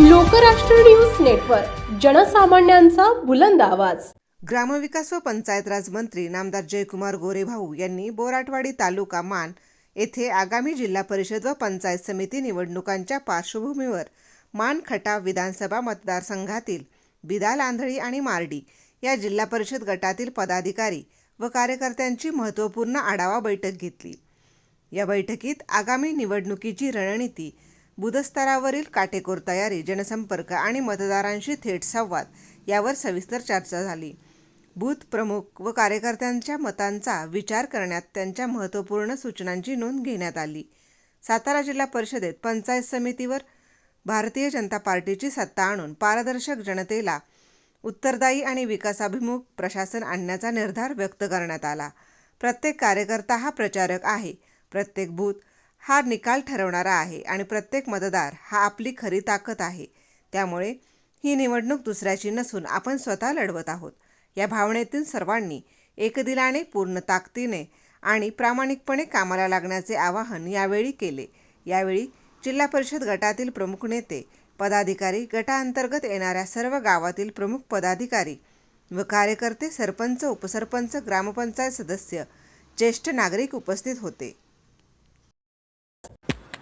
Lokrashtra news network जनसामान्यांचा बुलंद आवाज. ग्रामविकास व पंचायत राज मंत्री नामदार जयकुमार गोरेभाऊ यांनी बोराटवाडी तालुका मान येथे आगामी जिल्हा परिषद व पंचायत समिती निवडणुकांच्या पार्श्वभूमीवर मान खटाव विधानसभा मतदारसंघातील बिदाल आंधळी आणि मार्डी या जिल्हा परिषद गटातील पदाधिकारी व कार्यकर्त्यांची महत्त्वपूर्ण आढावा बैठक घेतली. या बैठकीत आगामी निवडणुकीची रणनीती बुधस्तरावरील काटेकोर तयारी जनसंपर्क आणि मतदारांशी थेट संवाद यावर सविस्तर चर्चा झाली. बूथ प्रमुख व कार्यकर्त्यांच्या मतांचा विचार करण्यात त्यांच्या महत्त्वपूर्ण सूचनांची नोंद घेण्यात आली. सातारा जिल्हा परिषदेत पंचायत समितीवर भारतीय जनता पार्टीची सत्ता आणून पारदर्शक जनतेला उत्तरदायी आणि विकासाभिमुख प्रशासन आणण्याचा निर्धार व्यक्त करण्यात आला. प्रत्येक कार्यकर्ता हा प्रचारक आहे. प्रत्येक बूथ हा निकाल ठरवणारा आहे आणि प्रत्येक मतदार हा आपली खरी ताकद आहे. त्यामुळे ही निवडणूक दुसऱ्याची नसून आपण स्वतः लढवत आहोत. या भावनेतून सर्वांनी एकदिलाने पूर्ण ताकदीने आणि प्रामाणिकपणे कामाला लागण्याचे आवाहन यावेळी केले. यावेळी जिल्हा परिषद गटातील प्रमुख नेते पदाधिकारी गटाअंतर्गत येणाऱ्या सर्व गावातील प्रमुख पदाधिकारी व कार्यकर्ते सरपंच उपसरपंच ग्रामपंचायत सदस्य ज्येष्ठ नागरिक उपस्थित होते.